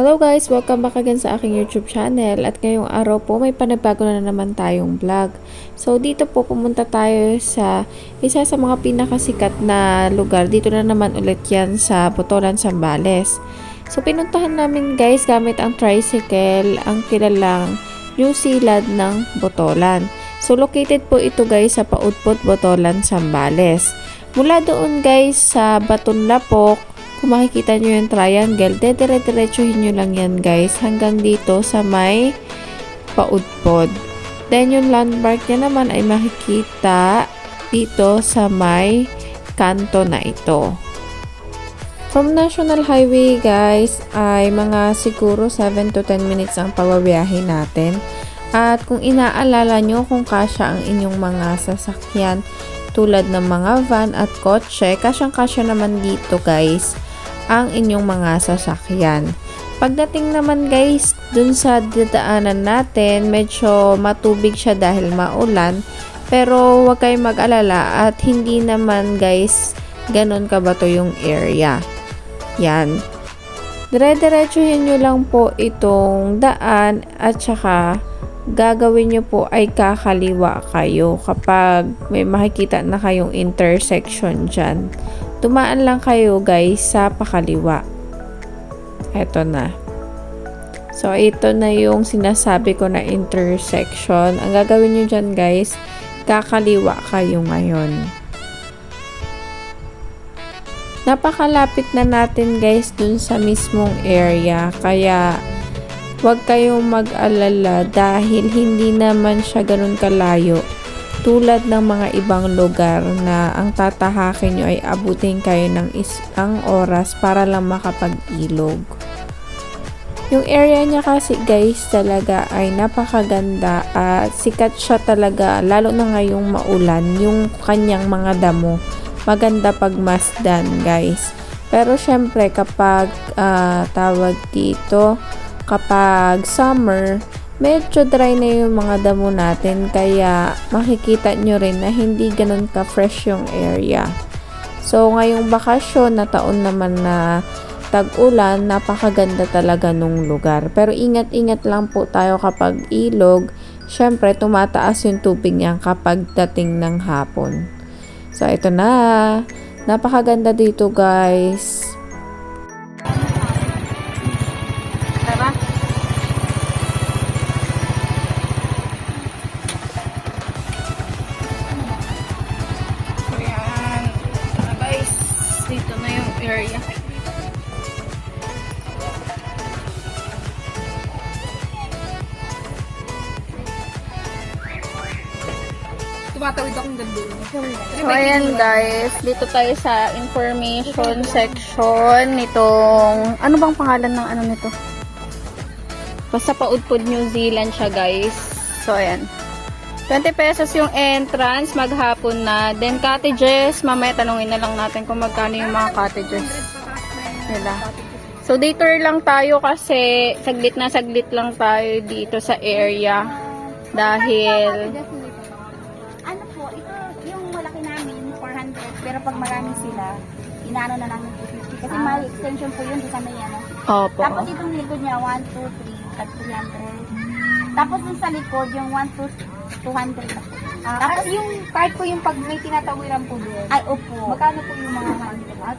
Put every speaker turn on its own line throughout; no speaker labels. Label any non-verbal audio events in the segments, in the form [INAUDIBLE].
Hello guys! Welcome back again sa aking YouTube channel at ngayong araw po may panibago na naman tayong vlog. So dito po pumunta tayo sa isa sa mga pinakasikat na lugar. Dito na naman ulit yan sa Botolan, Sambales. So pinuntahan namin guys gamit ang tricycle ang kilalang New Zealand ng Botolan. So located po ito guys sa Pautput, Botolan, Sambales. Mula doon guys sa Baton Lapok kung makikita nyo yung triangle, dedire-diretsuhin nyo lang yan guys hanggang dito sa may paudpod. Then yung landmark niya naman ay makikita dito sa may kanto na ito. From National Highway guys ay mga siguro 7 to 10 minutes ang pagbabiyahe natin. At kung inaalala nyo kung kasya ang inyong mga sasakyan tulad ng mga van at kotse, kasyang-kasya naman dito guys ang inyong mga sasakyan. Pagdating naman guys, dun sa dadaanan natin, medyo matubig siya dahil maulan. Pero huwag kayong mag-alala at hindi naman guys, ganun ka ba to yung area. Yan. Dire-diretsuhin nyo lang po itong daan at saka gagawin nyo po ay kakaliwa kayo kapag may makikita na kayong intersection dyan. Tumaan lang kayo guys sa pakaliwa. Eto na. So, ito na yung sinasabi ko na intersection. Ang gagawin nyo dyan guys, kakaliwa kayo ngayon. Napakalapit na natin guys dun sa mismong area. Kaya, huwag kayong mag-alala dahil hindi naman siya ganun kalayo tulad ng mga ibang lugar na ang tatahakin nyo ay abutin kayo ng isang oras para lang makapag-ilog. Yung area niya kasi guys talaga ay napakaganda at sikat siya talaga lalo na ngayong maulan yung kanyang mga damo. Maganda pag masdan guys. Pero syempre kapag uh, tawag dito kapag summer medyo dry na yung mga damo natin kaya makikita nyo rin na hindi ganun ka-fresh yung area. So ngayong bakasyon na taon naman na tag-ulan, napakaganda talaga nung lugar. Pero ingat-ingat lang po tayo kapag ilog. Siyempre, tumataas yung tubig niyan kapag dating ng hapon. So, ito na. Napakaganda dito, guys.
area. Tumatawid akong ganda. So, ayan guys, dito tayo sa information section nitong, ano bang pangalan ng ano nito? Basta paudpod New Zealand siya guys. So, ayan. 20 pesos yung entrance, maghapon na. Then cottages, mamaya tanungin na lang natin kung magkano yung mga cottages nila. So detour lang tayo kasi saglit na saglit lang tayo dito sa area dahil
ano po, ito yung malaki namin 400 pero pag marami sila inaano na lang 250 kasi ah. may extension po yun sa may ano.
Opo.
Tapos itong likod niya 1, 2, 3 300. Tapos yung sa likod, yung 1 to 200 ako. Ah, Tapos yung card po yung pag may tinatawiran po doon. Ay, opo. Magkano po yung mga manto? Ah,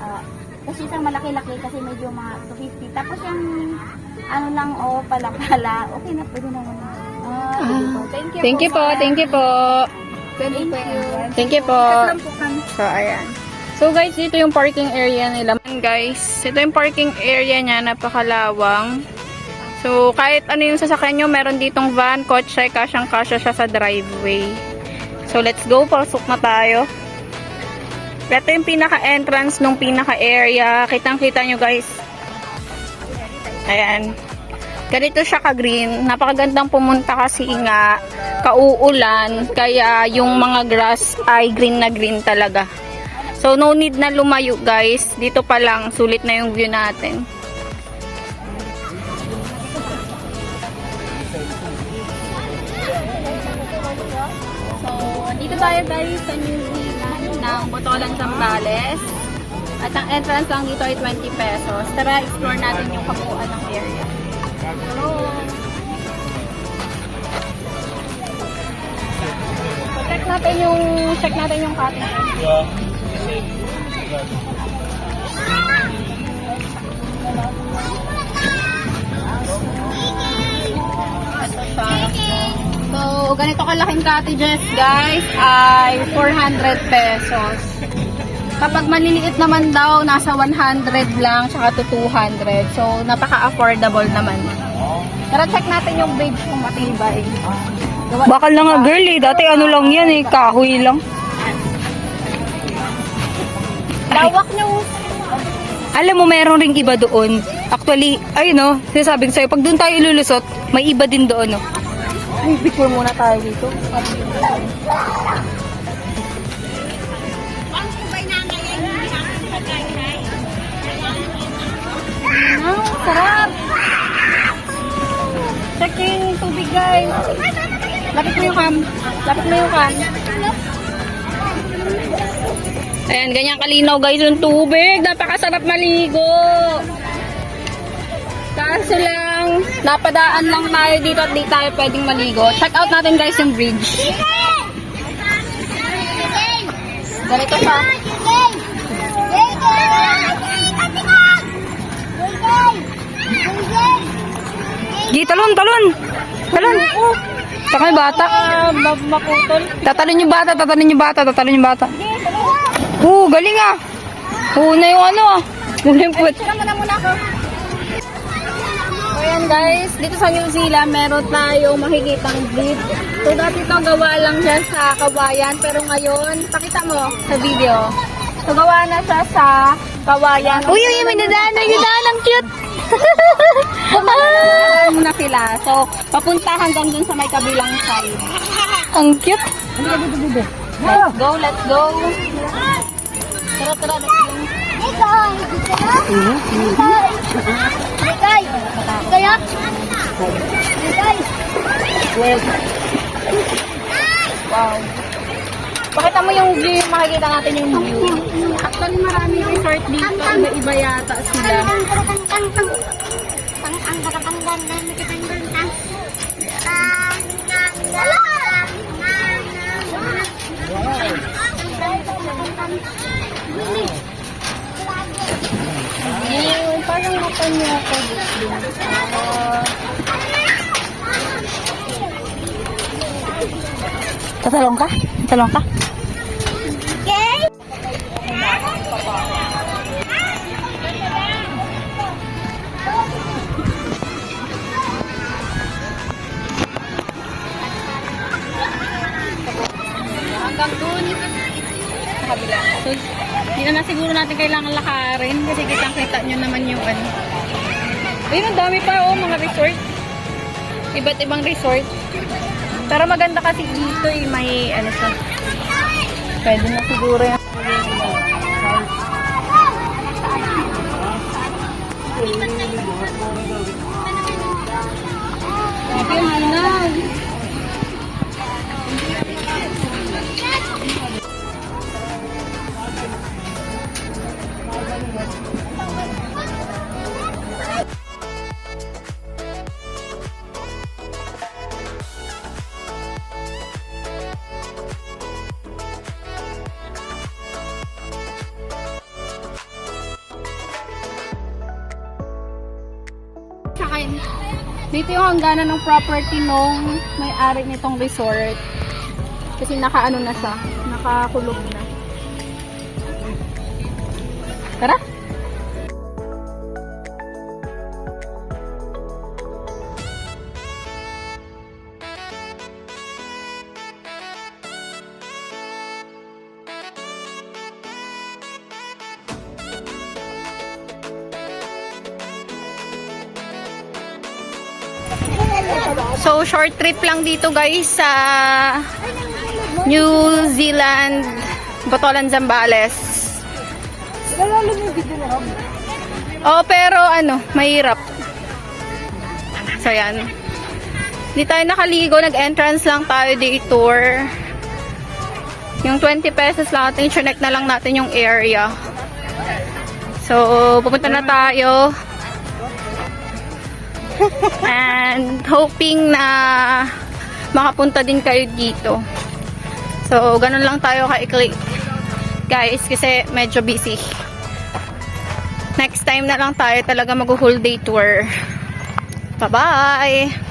ah, kasi isang malaki-laki kasi medyo mga 250. Tapos yung ano lang, o oh, palakala, okay na pwede naman. Ah, ah, thank you,
thank you po. Thank you po.
Thank you.
Thank you po. So, ayan. So guys, dito yung parking area nila. Guys, ito yung parking area niya, napakalawang. So, kahit ano yung sasakyan nyo, meron ditong van, kotse, kasyang-kasya siya sa driveway. So, let's go. Pasok na tayo. Ito yung pinaka-entrance nung pinaka-area. Kitang-kita nyo, guys. Ayan. Ganito siya ka-green. Napakagandang pumunta kasi nga kauulan. Kaya yung mga grass ay green na green talaga. So, no need na lumayo, guys. Dito pa lang, sulit na yung view natin. So, dito tayo guys sa new ng Botolan Zambales. At ang entrance lang dito ay 20 pesos. Tara, explore natin yung kabuuan ng area. Hello! So, check natin yung check natin yung cottage. Ito siya. So, ganito kalaking cottages, guys, ay 400 pesos. Kapag maliliit naman daw, nasa 100 lang, tsaka to 200. So, napaka-affordable naman. Pero check natin yung bridge kung matibay.
Bakal na nga girl eh. Dati ano lang yan eh. Kahoy lang.
Lawak ng
Alam mo, meron ring iba doon. Actually, ayun no, sinasabing sa'yo, pag doon tayo ilulusot, may iba din doon no.
Ay, picture muna tayo dito. Wow, sarap! Check yung tubig, guys. Lapit mo yung cam. Lapit mo yung cam. Ayan, ganyan kalinaw guys yung tubig. Napakasarap maligo. Kaso lang, napadaan lang tayo dito at di tayo pwedeng maligo. Check out natin guys yung bridge. Ganito siya.
Gi, talon, talon! Talon! Taka yung bata. Tatalon yung bata, tatalon yung bata, tatalon yung bata. Oo, galing ah. Oo na yung ano ah. Mulimpot.
Tira mo na muna ako. Guys, dito sa New Zealand meron tayong makikitang bridge. So dati ito gawa lang siya sa kawayan pero ngayon, pakita mo sa video. So gawa na siya sa kawayan.
Uy, uy, may nadaan, may nadaan. Ang cute. [LAUGHS]
Alam mo na sila. So, papunta hanggang dun sa may kabilang side.
Ang cute.
Let's go, let's go. Tara, tara, let's go. Wow. Pakita mo yung view, makikita natin yung view. Actually, maraming resort dito. Iba-iba yata sila. Ayun, parang mata niya ako dito. Ah,
Tatalong ka? Tatalong ka?
hanggang dun sa kabila. So, hindi na, na siguro natin kailangan lakarin kasi kitang-kita nyo naman yung ano. Ayun, ang dami pa oh, mga resort. Iba't ibang resort. Pero maganda kasi dito eh, may ano siya. Pwede na siguro yung Ito yung halaw. Tsaka, dito yung hangganan ng property nung may-ari nitong resort. Kasi naka-ano na siya, nakakulog na. So, short trip lang dito guys sa New Zealand, Botolan, Zambales. Oh, pero ano, mahirap. So, yan. Hindi tayo nakaligo, nag-entrance lang tayo day tour. Yung 20 pesos lang natin, connect na lang natin yung area. So, pupunta na tayo. [LAUGHS] And hoping na makapunta din kayo dito. So, ganun lang tayo ka-click. Guys, kasi medyo busy. Next time na lang tayo talaga mag-whole day tour. Bye-bye!